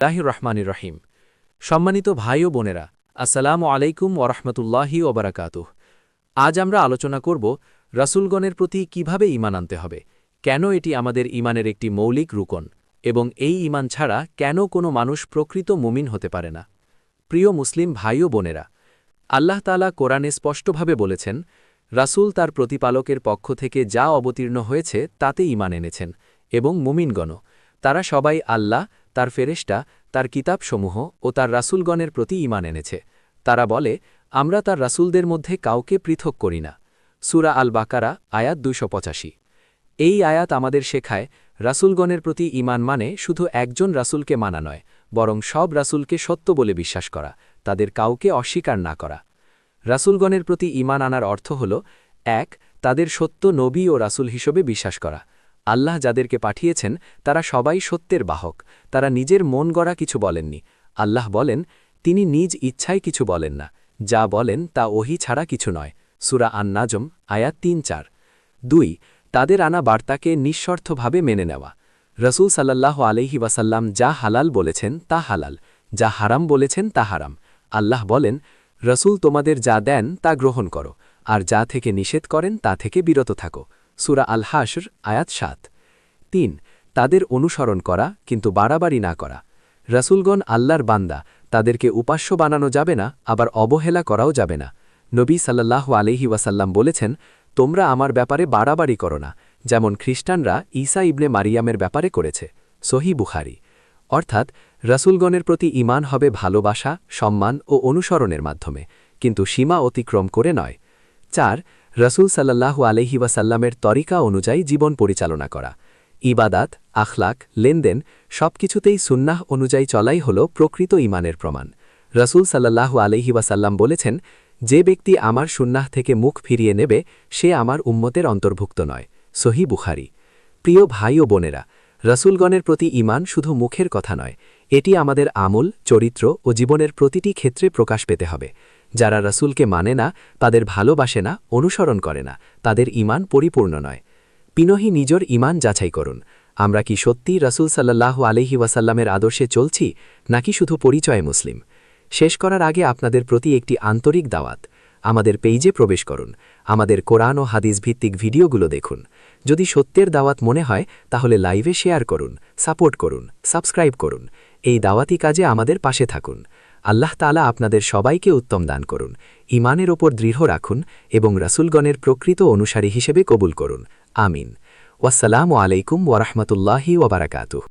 তাহির রহমানির রহিম। সম্মানিত ভাই ও বোনেরা, আসসালামু আলাইকুম ওরহমতুল্লাহি ওবরাকাতুহ আজ আমরা আলোচনা করব রাসূলগণের প্রতি কীভাবে ঈমান আনতে হবে, কেন এটি আমাদের ঈমানের একটি মৌলিক রুকন, এবং এই ঈমান ছাড়া কেন কোনো মানুষ প্রকৃত মুমিন হতে পারে না। প্রিয় মুসলিম ভাই ও বোনেরা, আল্লাহ তালা কোরআনে স্পষ্টভাবে বলেছেন, রাসূল তার প্রতিপালকের পক্ষ থেকে যা অবতীর্ণ হয়েছে তাতে ঈমান এনেছেন, এবং মুমিনগণ তারা সবাই আল্লাহ তার ফেরেশটা তার কিতাবসমূহ ও তার রাসুলগণের প্রতি ঈমান এনেছে। তারা বলে, আমরা তার রাসুলদের মধ্যে কাউকে পৃথক করি না। সুরা আল বাকারা আয়াত দুইশো এই আয়াত আমাদের শেখায়, রাসুলগণের প্রতি ঈমান মানে শুধু একজন রাসূলকে মানা নয়, বরং সব রাসুলকে সত্য বলে বিশ্বাস করা, তাদের কাউকে অস্বীকার না করা। রাসূলগণের প্রতি ঈমান আনার অর্থ হল, এক, তাদের সত্য নবী ও রাসূল হিসেবে বিশ্বাস করা আল্লাহ যাদেরকে পাঠিয়েছেন, তারা সবাই সত্যের বাহক। তারা নিজের মন গড়া কিছু বলেননি। আল্লাহ বলেন, তিনি নিজ ইচ্ছায় কিছু বলেন না। যা বলেন তা ওহি ছাড়া কিছু নয়। সুরা আন্নাজম, আয়াত তিন চার। দুই, তাদের আনা বার্তাকে নিঃস্বার্থভাবে মেনে নেওয়া। রসুল সাল্লাহ আলহি ওয়াসাল্লাম যা হালাল বলেছেন তা হালাল, যা হারাম বলেছেন তা হারাম। আল্লাহ বলেন, রসুল তোমাদের যা দেন তা গ্রহণ করো, আর যা থেকে নিষেধ করেন তা থেকে বিরত থাকো। সুরা আল হাসর আয়াত সাত। তিন, তাদের অনুসরণ করা কিন্তু বাড়াবাড়ি না করা। রসুলগণ আল্লাহর বান্দা, তাদেরকে উপাস্য বানানো যাবে না, আবার অবহেলা করাও যাবে না। নবী সাল্লাহ আলহি ওয়াসাল্লাম বলেছেন, তোমরা আমার ব্যাপারে বাড়াবাড়ি করো না, যেমন খ্রিস্টানরা ঈসা ইবনে মারিয়ামের ব্যাপারে করেছে। সহি বুখারি। অর্থাৎ, রসুলগণের প্রতি ইমান হবে ভালোবাসা, সম্মান ও অনুসরণের মাধ্যমে, কিন্তু সীমা অতিক্রম করে নয়। চার রসুল সাল্লাহু আলহি ওয়াসাল্লামের তরিকা অনুযায়ী জীবন পরিচালনা করা। ইবাদাত, আখলাক, লেনদেন সবকিছুতেই সুন্নাহ অনুযায়ী চলাই হল প্রকৃত ইমানের প্রমাণ। রসুল সাল্লাহু আলহি ওয়াসাল্লাম বলেছেন, যে ব্যক্তি আমার সুন্নাহ থেকে মুখ ফিরিয়ে নেবে, সে আমার উম্মতের অন্তর্ভুক্ত নয়। সহি বুখারি। প্রিয় ভাই ও বোনেরা, রসুলগণের প্রতি ইমান শুধু মুখের কথা নয়, এটি আমাদের আমল, চরিত্র ও জীবনের প্রতিটি ক্ষেত্রে প্রকাশ পেতে হবে। যারা রসুলকে মানে না, তাদের ভালোবাসে না, অনুসরণ করে না, তাদের ইমান পরিপূর্ণ নয়। পিনহি নিজর ইমান যাচাই করুন। আমরা কি সত্যি রসুল সাল্লাহ আলহি ওয়াসাল্লামের আদর্শে চলছি, নাকি শুধু পরিচয় মুসলিম? শেষ করার আগে আপনাদের প্রতি একটি আন্তরিক দাওয়াত। আমাদের পেইজে প্রবেশ করুন। আমাদের কোরআন ও হাদিস ভিত্তিক ভিডিওগুলো দেখুন। যদি সত্যের দাওয়াত মনে হয়, তাহলে লাইভে শেয়ার করুন, সাপোর্ট করুন, সাবস্ক্রাইব করুন। এই দাওয়াতি কাজে আমাদের পাশে থাকুন। আল্লাহ তালা আপনাদের সবাইকে উত্তম দান করুন ইমানের ওপর দৃঢ় রাখুন এবং রাসুলগণের প্রকৃত অনুসারী হিসেবে কবুল করুন। আমিন। ওয়াসালামু আলাইকুম ওরহমতুল্লাহি ওবরাকাতুহ